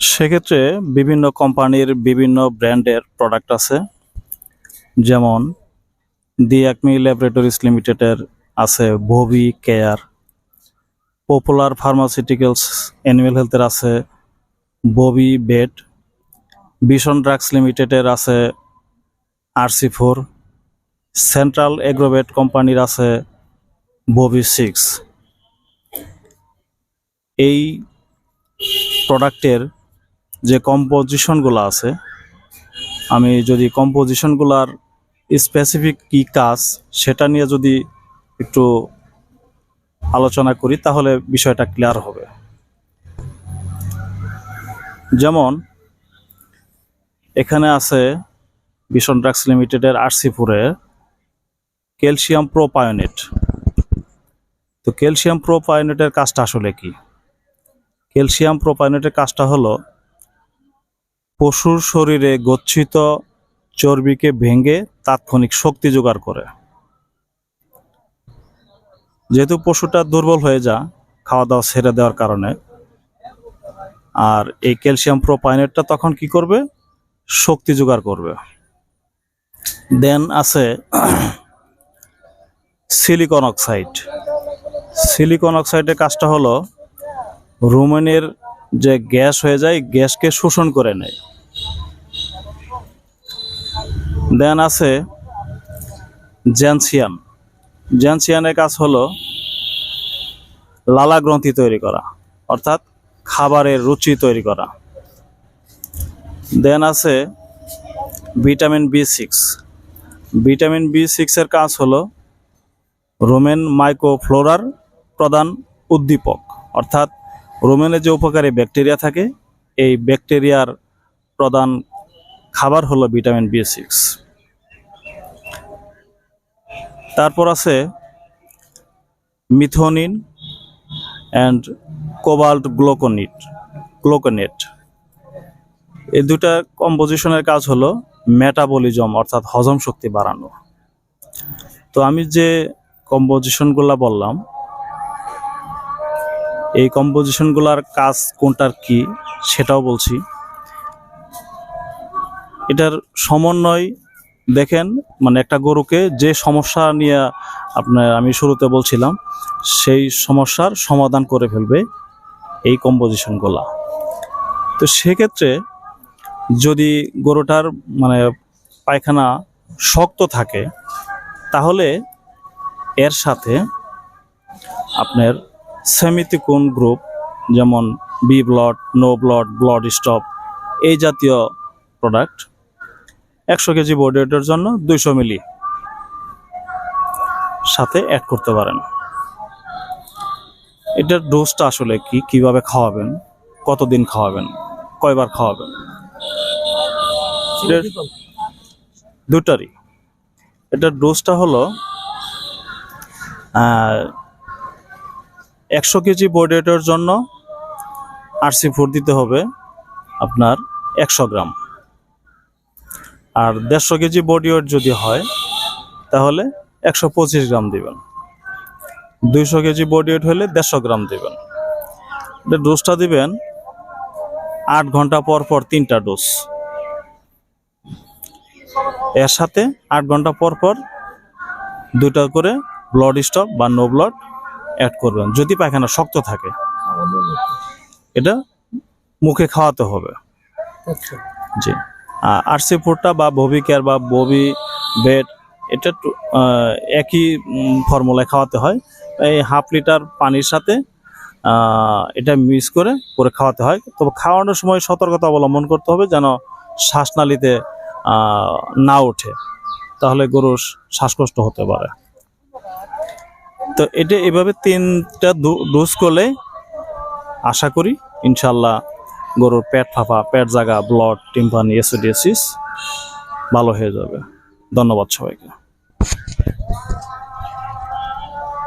সেক্ষেত্রে বিভিন্ন কোম্পানির বিভিন্ন ব্র্যান্ডের প্রোডাক্ট আছে। যেমন দি অ্যাকমি ল্যাবরেটরিজ লিমিটেডের আছে ভবি কেয়ার পপুলার ফার্মাসিউটিক্যালস অ্যানিমেল হেলথের আছে ববি বেড বিশন ড্রাগস লিমিটেডের আছে আরসি ফোর সেন্ট্রাল এগ্রোভেট কোম্পানির আছে ববি সিক্স এই প্রোডাক্টের যে কম্পোজিশনগুলো আছে, আমি যদি কম্পোজিশনগুলার স্পেসিফিক কী কাজ সেটা নিয়ে যদি একটু আলোচনা করি, তাহলে বিষয়টা ক্লিয়ার হবে। যেমন, এখানে আছে বিশন ড্রাগস লিমিটেডের আরসিপুরে ক্যালসিয়াম প্রোপায়োনেট তো ক্যালসিয়াম প্রোপায়োনেটের কাজটা আসলে কি? ক্যালসিয়াম প্রোপায়োনেটের কাজটা হলো পশুর শরীরে গচ্ছিত চর্বিকে ভেঙে তাৎক্ষণিক শক্তি জোগাড় করে। যেহেতু পশুটা দুর্বল হয়ে যা খাওয়া দাওয়া ছেড়ে দেওয়ার কারণে। আর এই ক্যালসিয়াম প্রোপাইনেটটা তখন কি করবে? শক্তি জোগাড় করবে। দেন আছে সিলিকন অক্সাইড। সিলিকন অক্সাইডের কাজটা হলো রুমেনের যে গ্যাস হয়ে যায়, গ্যাসকে শোষণ করে নেয়। দেন আছে জ্যানসিয়ান। জ্যানসিয়ানের কাজ হলো লালা গ্রন্থি তৈরি করা, অর্থাৎ খাবারের রুচি তৈরি করা। দেন আছে vitamin B six. Vitamin B সিক্সের কাজ হলো রোমেন মাইক্রোফ্লোরার প্রধান উদ্দীপক, অর্থাৎ রোমেনে যে উপকারী ব্যাকটেরিয়া থাকে, এই ব্যাকটেরিয়ার প্রধান খাবার হলো ভিটামিন বি সিক্স। তারপর আছে মিথোনিন অ্যান্ড কোবাল্ট গ্লোকোনিট, গ্লোকোনেট। এই দুটা কম্পোজিশনের কাজ হলো মেটাবলিজম, অর্থাৎ হজম শক্তি বাড়ানো। তো আমি যে কম্পোজিশনগুলো বললাম, এই কম্পোজিশনগুলোর কাজ কোনটার কি সেটাও বলছি। এটার সমন্বয় দেখেন মানে একটা গরুকে যে সমস্যা নিয়ে আপনার আমি শুরুতে বলছিলাম, সেই সমস্যার সমাধান করে ফেলবে এই কম্পোজিশনগুলা তো সেক্ষেত্রে যদি গরুটার মানে পায়খানা শক্ত থাকে, তাহলে এর সাথে আপনার সেমিতিকুন গ্রুপ, যেমন B blood, no blood blood stop, এই জাতীয় প্রোডাক্ট একশো কেজি বডি জন্য দুইশো মিলি। সাথে অ্যাড করতে পারেন। এটার ডোজটা আসলে কি, কীভাবে খাওয়াবেন, কতদিন খাওয়াবেন, কয়বার খাওয়াবেন? দুটারই এটার ডোজটা হলো একশো কেজি বডি জন্য আরসি ফোর দিতে হবে আপনার একশো গ্রাম। আর দেড়শো কেজি বডি ওয়েট যদি হয় তাহলে একশো পঁচিশ গ্রাম দিবেন। দুইশো কেজি বডি ওয়েট হলে দেড়শো গ্রাম দিবেন। ডোজটা দিবেন আট ঘণ্টা পর পর তিনটা ডোজ এর সাথে আট ঘণ্টা পর পর দুইটা করে ব্লড স্টপ বা নো ব্লড অ্যাড করবেন যদি পায়খানা শক্ত থাকে। এটা মুখে খাওয়াতে হবে। আচ্ছা। জি। আরসি ফুডটা বা ববি কেয়ার বা ববি বেড এটা একই ফর্মুলায় খাওয়াতে হয়। এই হাফ লিটার পানির সাথে এটা মিক্স করে করে খাওয়াতে হয়। তবে খাওয়ানোর সময় সতর্কতা অবলম্বন করতে হবে যেন শ্বাসনালীতে না ওঠে। তাহলে গরুর শ্বাসকষ্ট হতে পারে। তো এটা এভাবে তিনটা ডোজ করলে আশা করি ইনশাল্লাহ গরুর পেট ফাঁপা পেট জাগা ব্লড টিম্পানি এসিডিয়াসিস ভালো হয়ে যাবে। ধন্যবাদ সবাইকে।